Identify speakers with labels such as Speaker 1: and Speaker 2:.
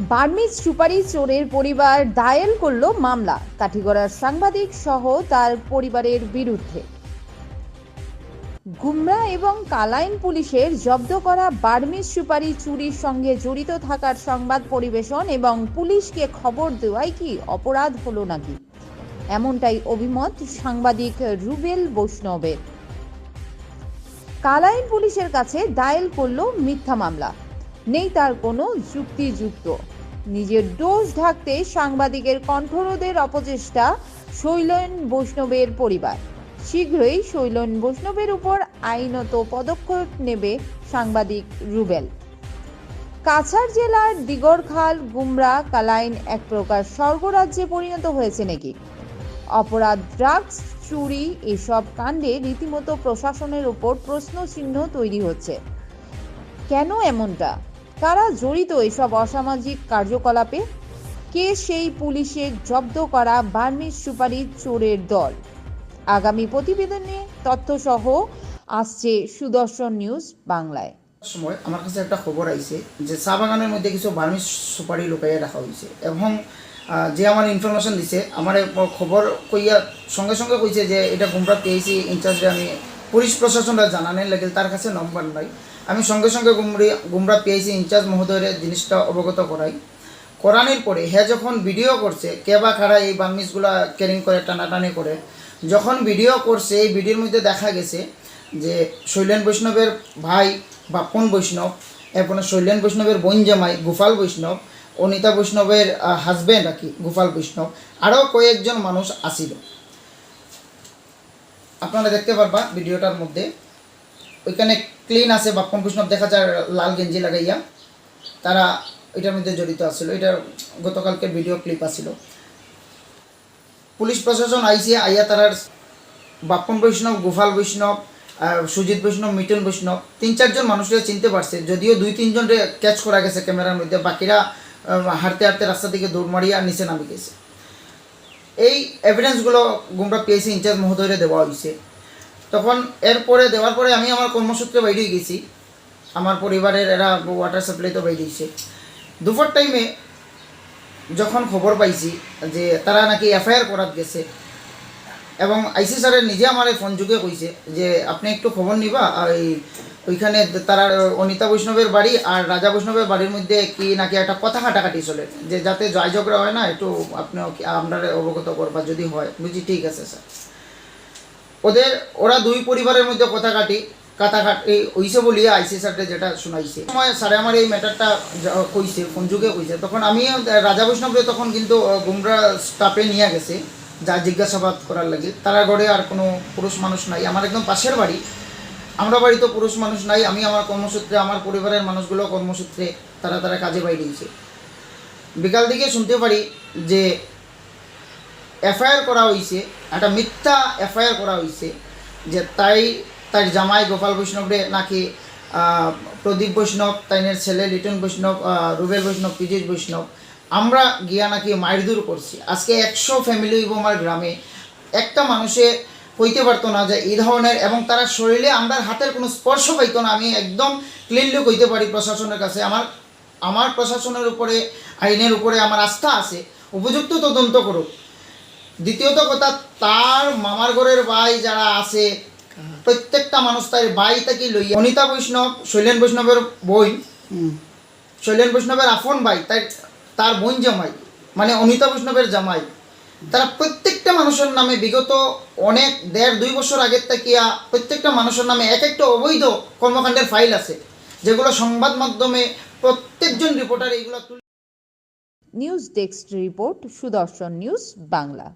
Speaker 1: Burmese সুপারি চোরের পরিবার দায়ের করল মামলা। কাঠিগড়ার সাংবাদিক সহ তার পরিবারের বিরুদ্ধে। গুমরা এবং কালাইন পুলিশের জব্দ করা বার্মিজ সুপারি চুরির সঙ্গে জড়িত থাকার সংবাদ পরিবেশন এবং পুলিশকে খবর দেওয়াই কি অপরাধ হলো নাকি? এমনটাই অভিমত সাংবাদিক রুবেল বৈষ্ণবের। কালাইন পুলিশের কাছে দায়ের করল মিথ্যা মামলা। নেই তার কোনো যুক্তিযুক্ত। নিজের দোষ ঢাকতে সাংবাদিকের কণ্ঠরোধের অপচেষ্টা শৈলেন বৈষ্ণবের পরিবার। শীঘ্রই শৈলেন বৈষ্ণবের উপর আইনত পদক্ষেপ নেবে সাংবাদিক রুবেল। কাছাড় জেলার দিগরখাল, গুমরা, কালাইন এক প্রকার স্বর্গরাজ্যে পরিণত হয়েছে নাকি? অপরাধ, ড্রাগস, চুরি এসব কাণ্ডে রীতিমতো প্রশাসনের উপর প্রশ্নচিহ্ন তৈরি হচ্ছে। কেন এমনটা? কারা জড়িত এসব অসামাজিক কার্যকলাপে? কে সেই পুলিশের জব্দ করা বার্মিজ সুপারি চোরের দল? আগামী প্রতিবেদনে তথ্যসহ আসছে সুদর্শন নিউজ বাংলায়।
Speaker 2: সময় আমার কাছে একটা খবর আইছে যে চা বাগানের মধ্যে কিছু বার্মিজ সুপারি লুকাইয়া রাখা হয়েছে এবং যে আমার ইনফরমেশন দিছে, আমার খবর কইয়া সঙ্গে সঙ্গে কইছে যে এটা গুমরা পিএইচি ইনচার্জে আমি পুলিশ প্রশাসনরা জানানোর লাগে তার কাছে নম্বর নাই। আমি সঙ্গে সঙ্গে গুমরি গুমরা পিএইচি ইনচার্জ মহোদয়ের জিনিসটা অবগত করাই। করানোর পরে হে যখন ভিডিও করছে, কে বা কারা এই বার্মিজগুলা ক্যারিং করে, টানাটানি করে, যখন ভিডিও করছে, এই ভিডিওর মধ্যে দেখা গেছে যে শৈলেন বৈষ্ণবের ভাই বাপন বৈষ্ণব, এরপরে শৈলেন বৈষ্ণবের বোন জামাই গোপাল বৈষ্ণব, অনিতা বৈষ্ণবের হাজব্যান্ড আর কি, গোপাল বৈষ্ণব আরও কয়েকজন মানুষ আসিল। আপনারা দেখতে পারবা ভিডিওটার মধ্যে। ওইখানে ক্লিন আছে বাপন বৈষ্ণব দেখা যায়, লাল গেঞ্জি লাগাইয়া। তারা এটার মধ্যে জড়িত আছিল। এটা গতকালকে ভিডিও ক্লিপ আছিল। পুলিশ প্রশাসন আইসি আইয়া তারার বাপন বৈষ্ণব, গোপাল বৈষ্ণব সুজিত বৈষ্ণব মিটন বৈষ্ণব, তিন চারজন মানুষরা চিনতে পারছে। যদিও দুই তিনজন ক্যাচ করা গেছে ক্যামেরার মধ্যে, বাকিরা হাঁটতে হাঁটতে রাস্তা থেকে দৌড় মারিয়া নিচে নামে গেছে। এই এভিডেন্সগুলো গুমরা পিএসি ইনচার্জ মহোদয়রে দেওয়া হয়েছে তখন এরপরে, দেওয়ার পরে আমি আমার কর্মসূত্রে বাইরে গেছি। আমার পরিবারের এরা ওয়াটার সাপ্লাইতে বাইরেছে দুপুর টাইমে যখন খবর পাইছি যে তারা নাকি এফআইআর করাত গেছে, এবং আইসি স্যারের নিজে আমার ফোন যুগে কইছে যে, আপনি একটু খবর নিবা এই ওইখানে তারা অনিতা বৈষ্ণবের বাড়ি আর রাজা বৈষ্ণবের বাড়ির মধ্যে কি নাকি একটা কথা কাটাকাটি চলে, যে যাতে জয় ঝগড়া হয় না, একটু আপনি আমরা অবগত করবা, যদি হয়। বুঝি ঠিক আছে স্যার ওদের, ওরা দুই পরিবারের মধ্যে কথা কাটি কাটাকাটি হইছে বলিয়া আইসি স্যারকে যেটা শুনাইছে। সময় স্যারে আমার এই ম্যাটারটা কইছে, ফোন যুগে কইছে। তখন আমি রাজা বৈষ্ণবরে তখন কিন্তু গুমরা স্টাফে নিয়ে গেছে, যা জিজ্ঞাসাবাদ করার লাগে। তারা ঘরে আর কোনো পুরুষ মানুষ নাই। আমার একদম পাশের বাড়ি। আমরা বাড়ি তো পুরুষ মানুষ নাই। আমি আমার কর্মসূত্রে, আমার পরিবারের মানুষগুলো কর্মসূত্রে তারা তারা কাজে বাইরেছে বিকাল দিকে শুনতে পারি যে এফআইআর করা হয়েছে একটা মিথ্যা এফআইআর করা হয়েছে যে তাই, তার জামাই গোপাল বৈষ্ণবরে নাকি প্রদীপ বৈষ্ণব, তাইনের ছেলে লিটন বৈষ্ণব রুবেল বৈষ্ণব, পীযুষ বৈষ্ণব, আমরা গিয়া নাকি মারদুর করছি। আজকে একশো ফ্যামিলি হইব আমার গ্রামে। একটা মানুষে হইতে পারতো না যে এই ধরনের, এবং তারা শরীরে আমরা হাতের কোনো স্পর্শ পাইতো না, আমি একদম ক্লিনলি কইতে পারি প্রশাসনের কাছে। আমার আমার প্রশাসনের উপরে, আইনের উপরে আমার আস্থা আছে। উপযুক্ত তদন্ত করুক। দ্বিতীয়ত কথা তার মামার ঘরের ভাই যারা আছে প্রত্যেকটা মানুষ তার ভাই তাকে লইয়া অনিতা বৈষ্ণব শৈলেন বৈষ্ণবের বই শৈলেন বৈষ্ণবের আফন ভাই তাই তার বোন জামাই মানে অনিতা বৈষ্ণবের জামাই তারা প্রত্যেকটা মানুষের নামে বিগত অনেক দেড় দুই বছর আগের তাকিয়া প্রত্যেকটা মানুষের নামে এক একটা অবৈধ কর্মকাণ্ডের ফাইল আছে যেগুলো সংবাদ মাধ্যমে প্রত্যেকজন রিপোর্টার এইগুলো তুলে
Speaker 1: news desk report Sudarshan News Bangla